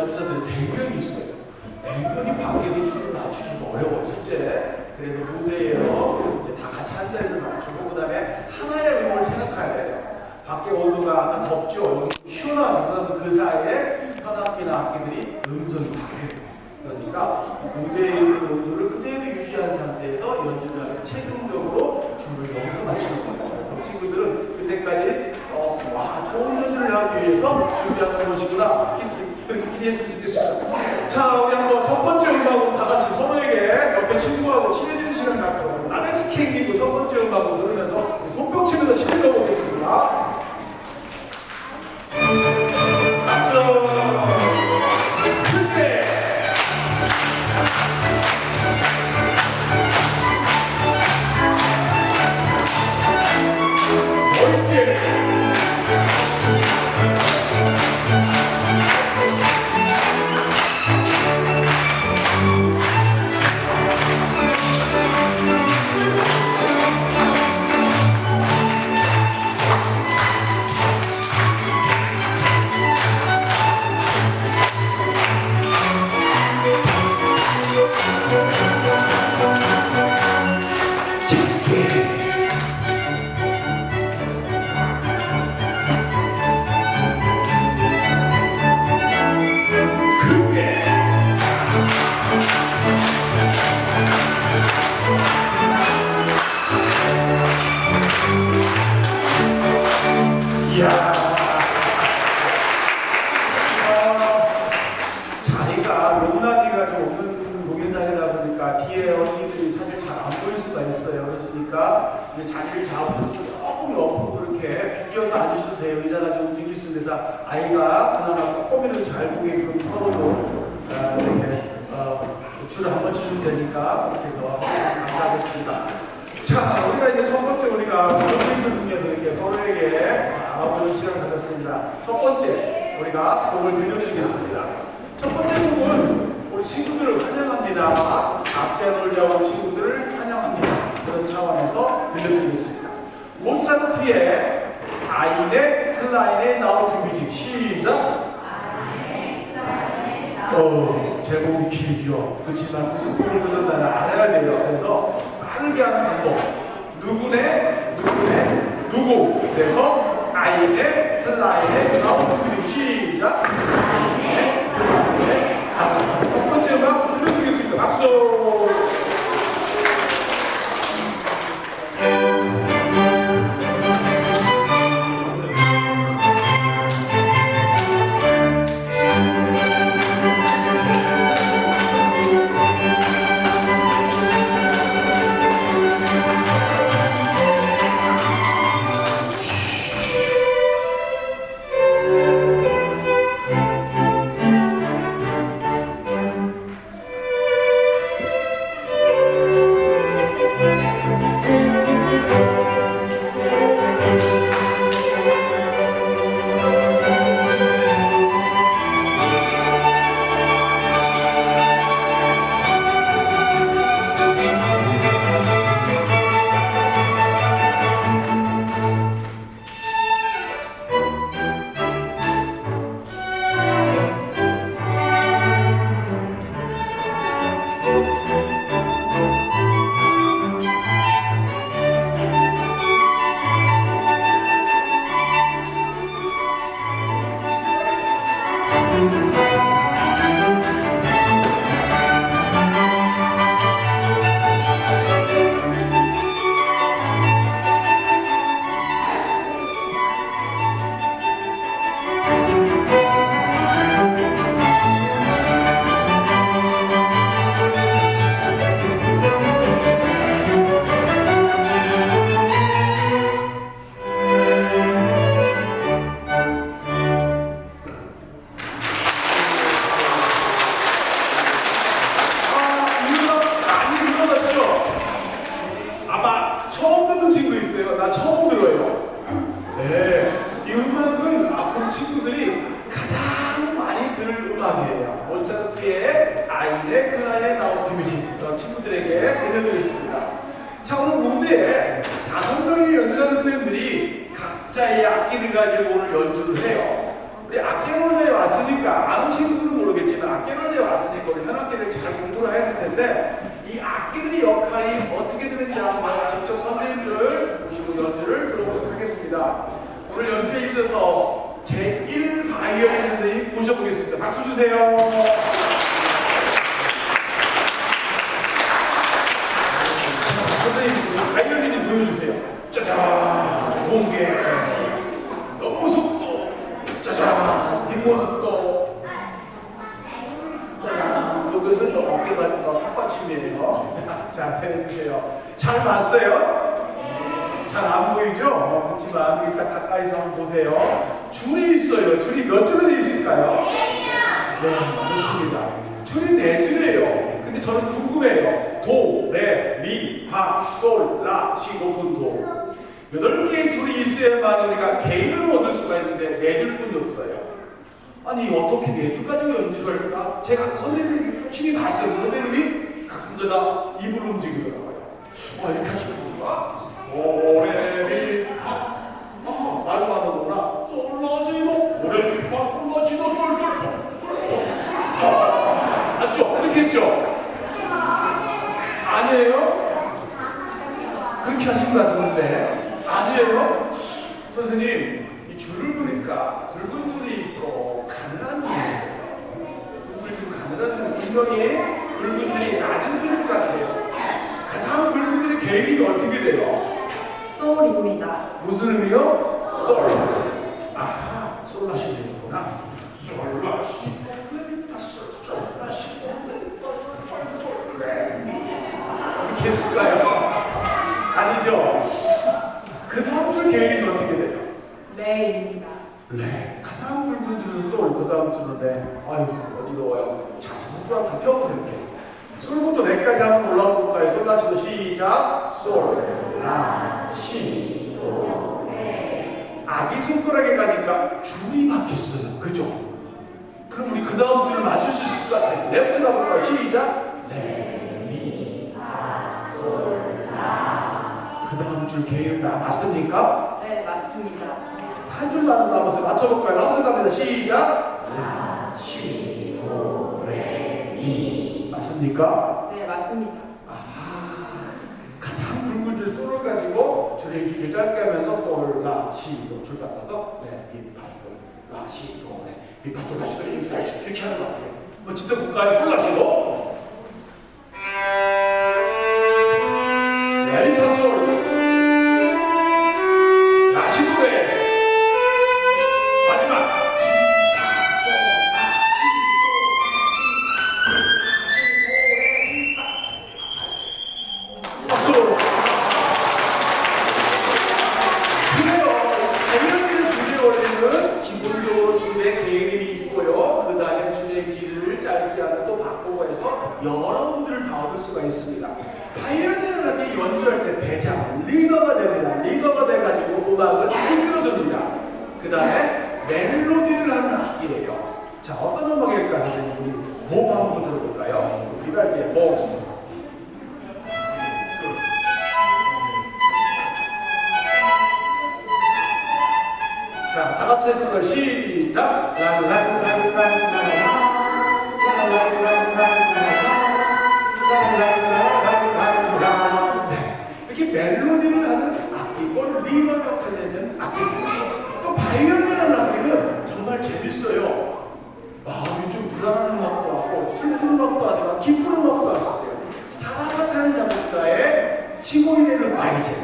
연주자들이 100명이 있어요. 100명이 밖에서 춤을 맞추기가 어려워요, 실제. 그래서 무대에요. 이제 다 같이 한 자리를 맞추고, 그 다음에 하나의 음을 생각해야 돼요. 밖에 온도가 아까 덥죠? 여기 시원하고, 그 사이에 현악기나 악기들이 음성이 바뀌어요. 그러니까 무대의 그 온도를 그대로 유지한 상태에서 연주를 하면 체능적으로 춤을 여기서 맞추는 거예요. 친구들은 그때까지 어, 와 좋은 연주를 하기 위해서 준비하는 것이구나 기- 그렇게 기대했으면 좋겠습니다. 자 우리 한번 첫 번째 음악으로 다 같이 서로에게 옆에 친구하고 친해지는 시간 갖고 나는 스케이크고 첫 번째 음악을 들으면서 손뼉 치면서 친해져 보겠습니다. 우리가 곡을 들려드리겠습니다. 첫 번째 곡은 우리 친구들을 환영합니다. 앞에 놀려온 친구들을 환영합니다. 그런 차원에서 들려드리겠습니다. 모차르트의 아이네 클라인의 나우트 뮤직 시작! 어, 제목이 길죠. 그렇지만 무슨 곡을 듣는다는 알아야 돼요. 그래서 빠르게 하는 방법. 누구네, 누구네, 누구. 그래서 아이네, 클라인의 나우트 뮤직 시작! 아이네, 클라인의 나우트 첫 번째 음악 들려드리겠습니다. 박수! 되어 있습니다. 자, 오늘 무대에 다섯 명의 연주자 선생님들이 각자의 악기를 가지고 오늘 연주를 해요. 우리 악기론에 왔으니까, 아는 친구들은 모르겠지만, 악기론에 왔으니까 우리 현악기를 잘 공부를 해야 될 텐데, 이 악기들의 역할이 어떻게 되는지 한번 직접 선생님들을 모시고 연주를 들어보도록 하겠습니다. 오늘 연주에 있어서 제1 바이올린 선생님 모셔보겠습니다. 박수 주세요. 보여주세요. 짜잔, 공개. 옆모습도, 짜잔, 뒷모습도. 짜잔, 여기서 또 어깨가 헛받침이에요. 자, 해주세요. 잘 봤어요? 잘 안 보이죠? 어, 그렇지만 일단 가까이서 한번 보세요. 줄이 있어요. 줄이 몇 줄이 있을까요? 네, 맞습니다. 줄이 네 줄이에요. 근데 저는 궁금해요. 도, 레, 미, 파, 솔, 라, 시, 도, 돈, 도. 여덟 개의 줄이 있어야만 우리가 개인을 얻을 수가 있는데 네 줄뿐이 없어요. 아니 어떻게 네줄 가지고 연주를 할까? 제가 선생님이 열심히 봤어요. 선생님이 가끔가다 입을 움직이더라고요. 와 이렇게 하시는구나. 오레 미 파 아, 말도 안 하는구나. 솔라시도 오레 미 파 솔라시도 솔솔솔 아, 맞죠? 이렇게 했죠? 아니에요? 그렇게 하신 것 같은데 아니에요? 선생님 이 줄을 보니까 붉은 줄이 있고 가늘한 줄이 있어요 붉은 줄 가늘한 줄 분명히 붉은 줄이 낮은 줄일 것 같아요 가장 붉은 줄의 개인이 어떻게 돼요? 소울입니다. 무슨 의미요? 솔. 아, 솔라시 되는구나. 솔라시. 솔라시. 이렇게 했을까요? 아니죠. 그 다음 줄 개인이 어떻게 돼요? 레입니다. 레. 가장 붉은 줄은 레. 아유, 어지러워요. 자, 손가락 다 펴보세요, 이렇게. 솔부터 레까지 한번 올라가 볼까요? 솔라시도 시작. 솔, 라, 시, 도, 레. 아기 손가락에 가니까 줄이 바뀌었어요. 그죠? 그럼 우리 그 다음 줄을 맞출 수 있을 것 같아요. 레부터 가볼까요? 시작. 레, 미, 파, 솔, 라. 그 다음 줄 개인 다 맞습니까? 네, 맞습니다. 한줄 나눠 남아서 맞춰볼까요? 라부터 갑니다. 시작. 라, 시, 도, 레, 미. 맞습니까? 네, 맞습니다. 아하. 가장 붉은 줄 솔을 가지고 길이를 짧게 하면서 솔, 라, 시, 도. 줄 바꿔서 네, 미, 파, 솔, 라, 시, 도, 레. 미, 파, 솔, 라, 시, 도, 레, 미, 파, 솔. 이렇게 하는 것 같아요. 한번 직접 볼까요? 솔, 라, 시, 도. 여러분들을 다 얻을 수가 있습니다. 바이올린을 할때 연주할 때 대장, 리더가 됩니다. 리더가 돼가지고 음악을 이끌어줍니다. 그 다음에 멜로디를 하는 악기예요. 자, 어떤 음악일까? 선생님, 우리 몸 한번 들어볼까요? 비발디의 몸. 자, 다 같이 해볼까요? 시작! 랄랄랄랄 또 바이올린이라는 악기는 정말 재밌어요. 마음이 좀 불안한 음악도 하고 슬픈 음악도 하지만 기쁜 음악도 하셨어요. 사사타는 작곡가의 시골이라는 바이제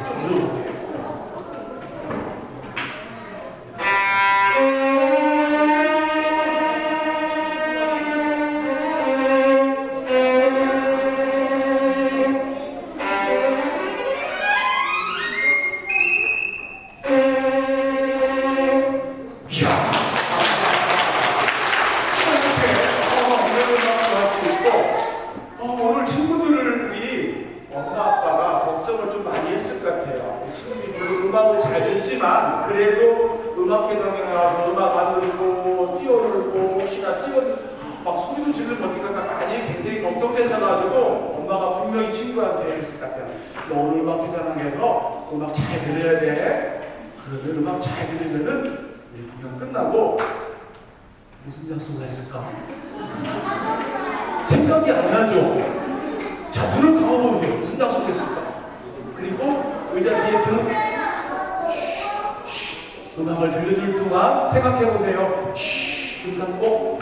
분명히 친구한테 같아요. 너 오늘 음악 회장에서 음악 잘 들어야 돼. 그러면 음악 잘 들으면은 우리 공연 끝나고 무슨 약속을 했을까? 생각이 안 나죠? 자, 눈을 감아보세요. 무슨 약속을 했을까? 그리고 의자 뒤에 등 음악을 들려줄 동안 생각해보세요. 줄 잡고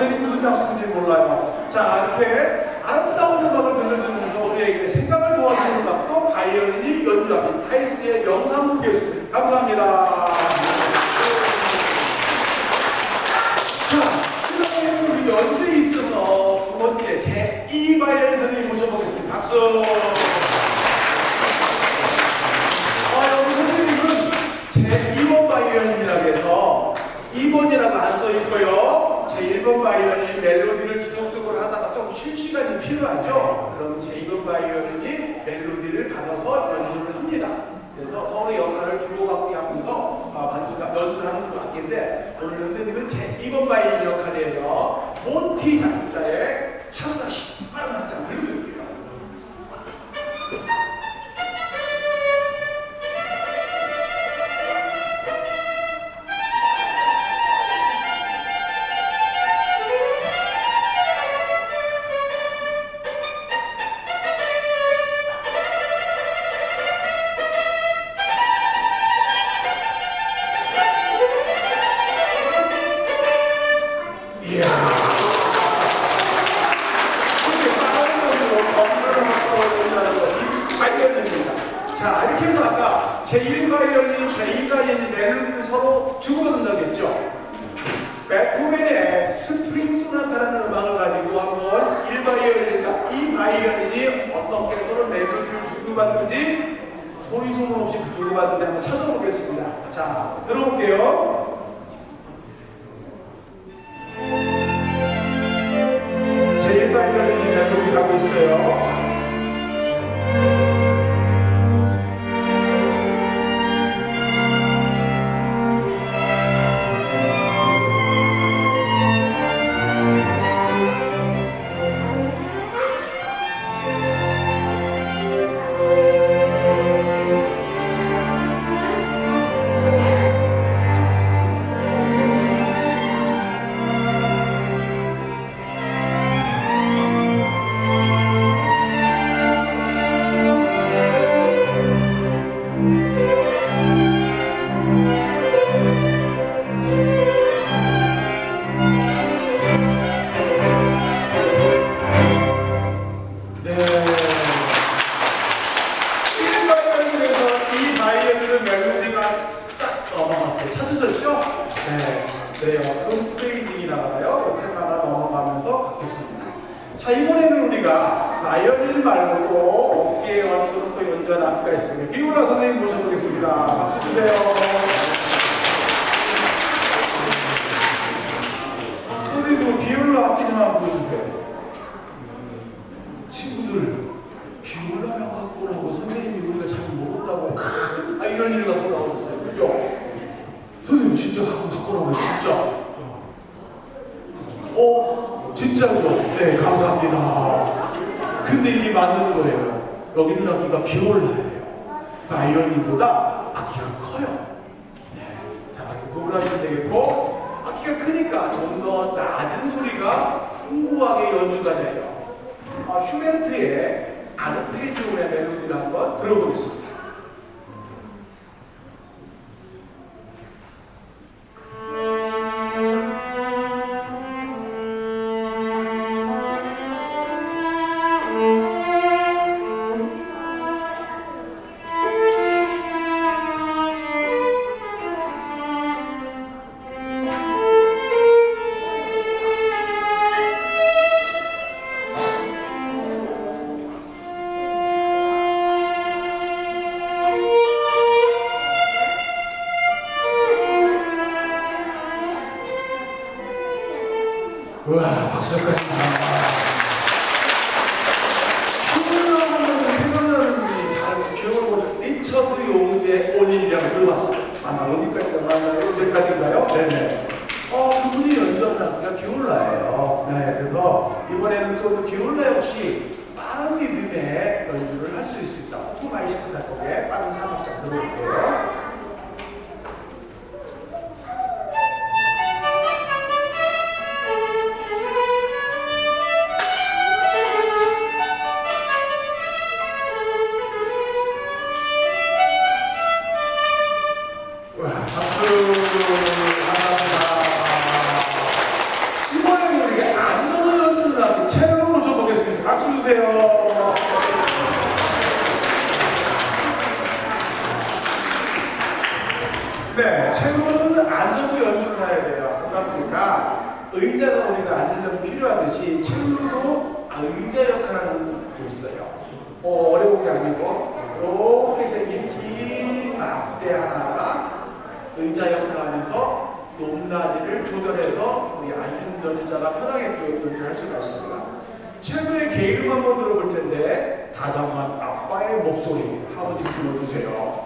선생님 무슨 약속인지 몰라요. 자, 이렇게 아름다운 음악을 들려주면서 우리에게 생각을 도와주는 음악도 바이올린이 연주합니다. 타이스의 영상 보겠습니다. 감사합니다. 자, 그다음에 우리 연주에 있어서 두 번째 제2 바이올린 선생님 모셔보겠습니다. 박수! 아, 여기 선생님은 제2번 바이올린이라고 해서 2번이라고 안 써 있고요. 제1번 바이올린 멜로디를 지속적으로 하다가 좀 쉴 시간이 필요하죠. 그럼 제2번 바이올린이 받아서 연주를 합니다. 그래서 서로 역할을 주고받고 하면서 아, 반주가 연주를 하는 악기인데 오늘 선생님은 제 2번 바이올린 역할이에요. 몬티 작 자, 이번에는 우리가 바이올린 말고 어깨에 얹혀놓고 연주한 악기가 있습니다. 비올라 선생님 모셔보겠습니다. 박수 주세요. 선생님, 그 비올라 악기 좀 한번 보여주세요. 친구들 비올라면 갖고 오라고 선생님이 우리가 잘 모른다고 아 이런 일 갖고 나오셨어요 그죠? 선생님 진짜 갖고 갖고 오라고 진짜 어? 진짜죠? 네 감사합니다 근데 이게 맞는 거예요 악기가 비올라예요 바이올린보다 악기가 커요 네. 자 구분하시면 되겠고 악기가 크니까 좀 더 낮은 소리가 풍부하게 연주가 돼요 어, 슈베르트의 아르페지오의 멜로디를 한번 들어보겠습니다. 아마 어디까지가 맞나요? 어디까지인가요? 네네. 어, 그분이 연주하다가 기울라예요. 네, 그래서 이번에는 좀 기울라 역시 빠른 리듬의 연주를 할 수 있습니다. 호프마이스트 작곡에 빠른 사박자 들어볼게요. 의자가 우리가 앉으려면 필요하듯이 첼로도 아, 의자 역할하는 게 있어요. 어, 어려운 게 아니고 이렇게 생긴 긴 막대 하나가 의자 역할을 하면서 높낮이를 조절해서 우리 앉은 연주자가 편하게 연주할 수가 있습니다. 첼로의 개이름 한번 들어볼 텐데 다정한 아빠의 목소리 한번 들어주세요.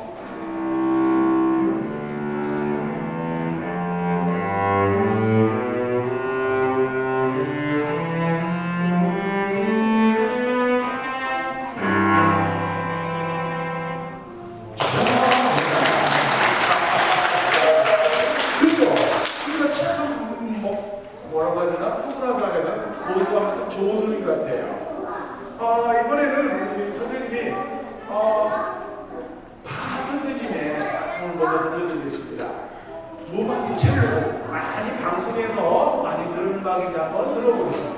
같아요. 아, 이번에는 우리 선생님이 어, 다 선생님의 작품을 먼저 들려드리겠습니다. 무방구 첼로 많이 방송에서 많이 들은 음악인데 한번 들어보겠습니다.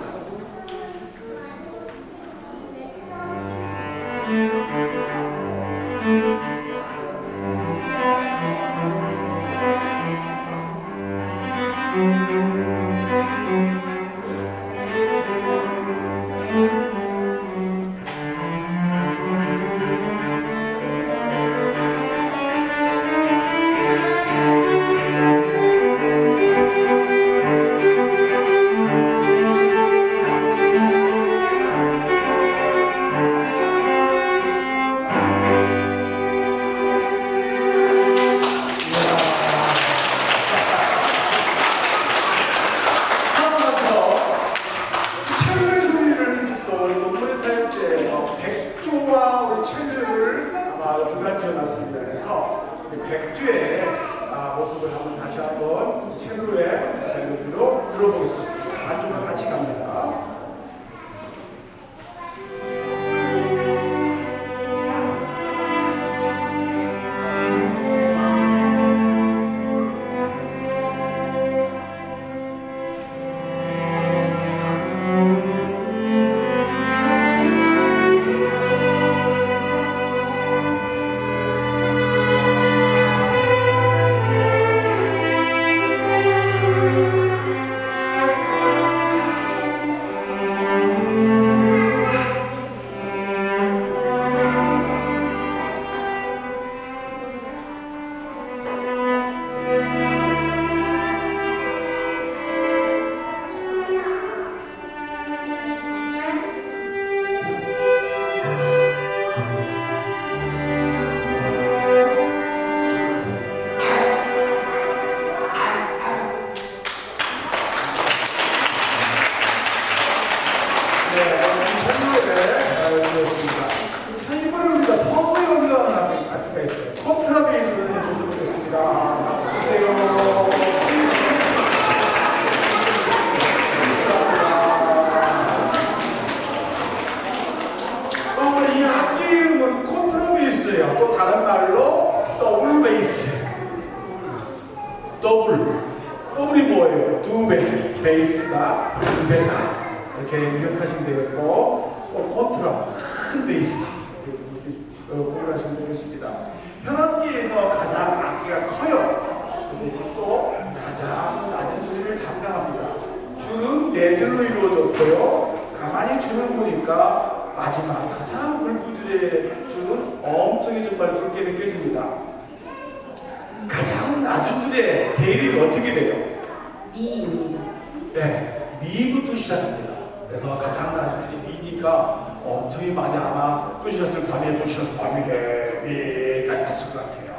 그러니까 보니까 엄청히 많이 아마 또시락을 밤에 또시락 밤이래 매달 갔을 것 같아요.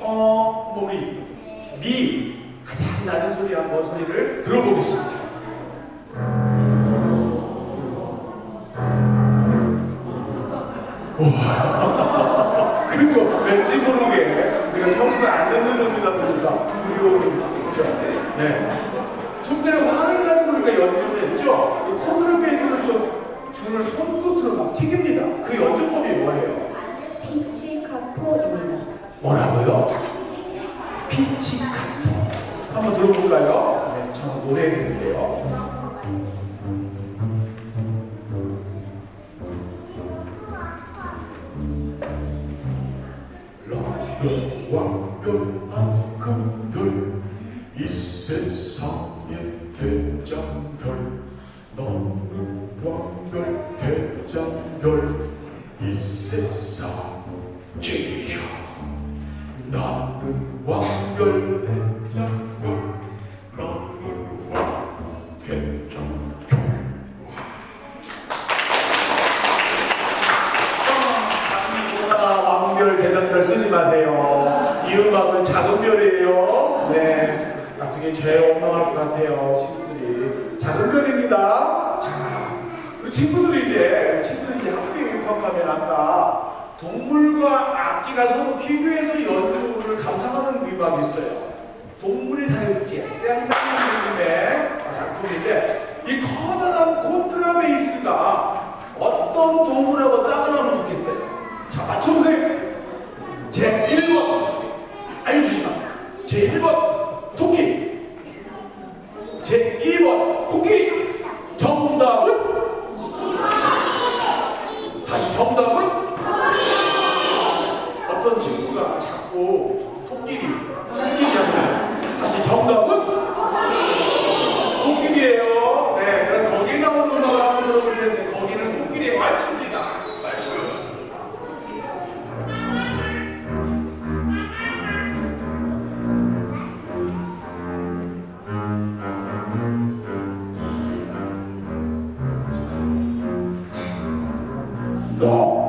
어, 뭐 몸이 미 가장 낮은 소리 한번 소리를 들어보겠습니다. 그죠? 왠지 모르게 우리가 평소에 안 듣는 음이다 보니까 두려워. 이왕별만큼 그 별이 세상의 대장별. 너는 왕 있어요. 동물의 사육지, 생산물인데 아, 작품인데 이 커다란 콘트라베이스가 어떤 동물하고 짝을 하면 좋겠어요. 자, 맞춰보세요. God.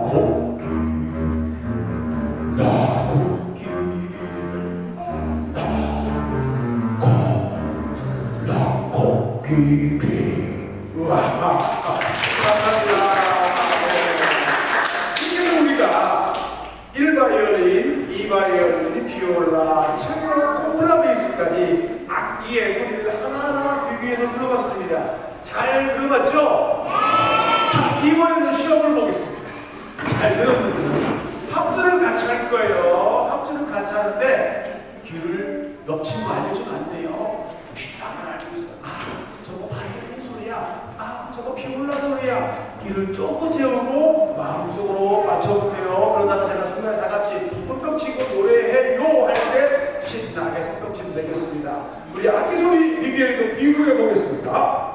귀를 조금 세우고 마음속으로 맞춰보세요. 그러다가 제가 순간에 다 같이 손뼉치고 노래해요 할 때 신나게 손뼉치면 되겠습니다. 우리 악기 소리 리뷰에 비교해 보겠습니다.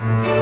음.